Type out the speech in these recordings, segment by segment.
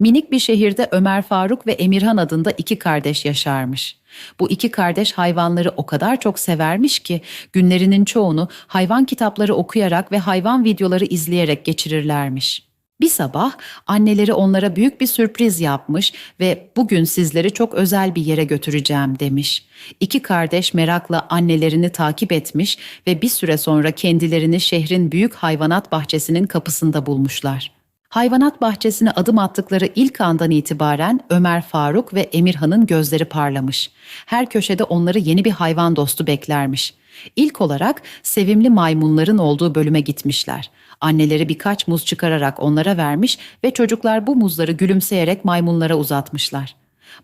Minik bir şehirde Ömer Faruk ve Emirhan adında iki kardeş yaşarmış. Bu iki kardeş hayvanları o kadar çok severmiş ki günlerinin çoğunu hayvan kitapları okuyarak ve hayvan videoları izleyerek geçirirlermiş. Bir sabah anneleri onlara büyük bir sürpriz yapmış ve bugün sizleri çok özel bir yere götüreceğim demiş. İki kardeş merakla annelerini takip etmiş ve bir süre sonra kendilerini şehrin büyük hayvanat bahçesinin kapısında bulmuşlar. Hayvanat bahçesine adım attıkları ilk andan itibaren Ömer Faruk ve Emirhan'ın gözleri parlamış. Her köşede onları yeni bir hayvan dostu beklermiş. İlk olarak sevimli maymunların olduğu bölüme gitmişler. Anneleri birkaç muz çıkararak onlara vermiş ve çocuklar bu muzları gülümseyerek maymunlara uzatmışlar.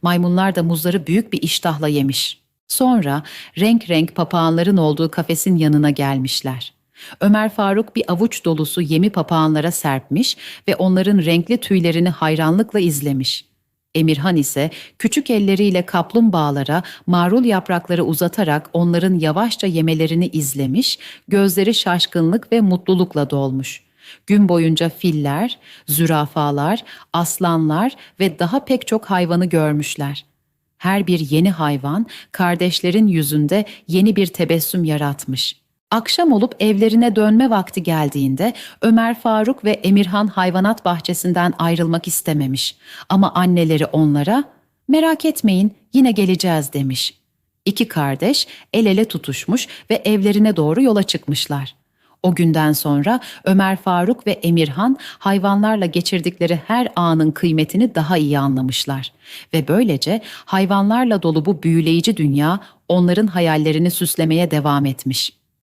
Maymunlar da muzları büyük bir iştahla yemiş. Sonra renk renk papağanların olduğu kafesin yanına gelmişler. Ömer Faruk bir avuç dolusu yemi papağanlara serpmiş ve onların renkli tüylerini hayranlıkla izlemiş. Emirhan ise küçük elleriyle kaplumbağalara marul yaprakları uzatarak onların yavaşça yemelerini izlemiş, gözleri şaşkınlık ve mutlulukla dolmuş. Gün boyunca filler, zürafalar, aslanlar ve daha pek çok hayvanı görmüşler. Her bir yeni hayvan kardeşlerin yüzünde yeni bir tebessüm yaratmış. Akşam olup evlerine dönme vakti geldiğinde Ömer Faruk ve Emirhan hayvanat bahçesinden ayrılmak istememiş. Ama anneleri onlara "Merak etmeyin, yine geleceğiz." demiş. İki kardeş el ele tutuşmuş ve evlerine doğru yola çıkmışlar. O günden sonra Ömer Faruk ve Emirhan hayvanlarla geçirdikleri her anın kıymetini daha iyi anlamışlar ve böylece hayvanlarla dolu bu büyüleyici dünya onların hayallerini süslemeye devam etmiş.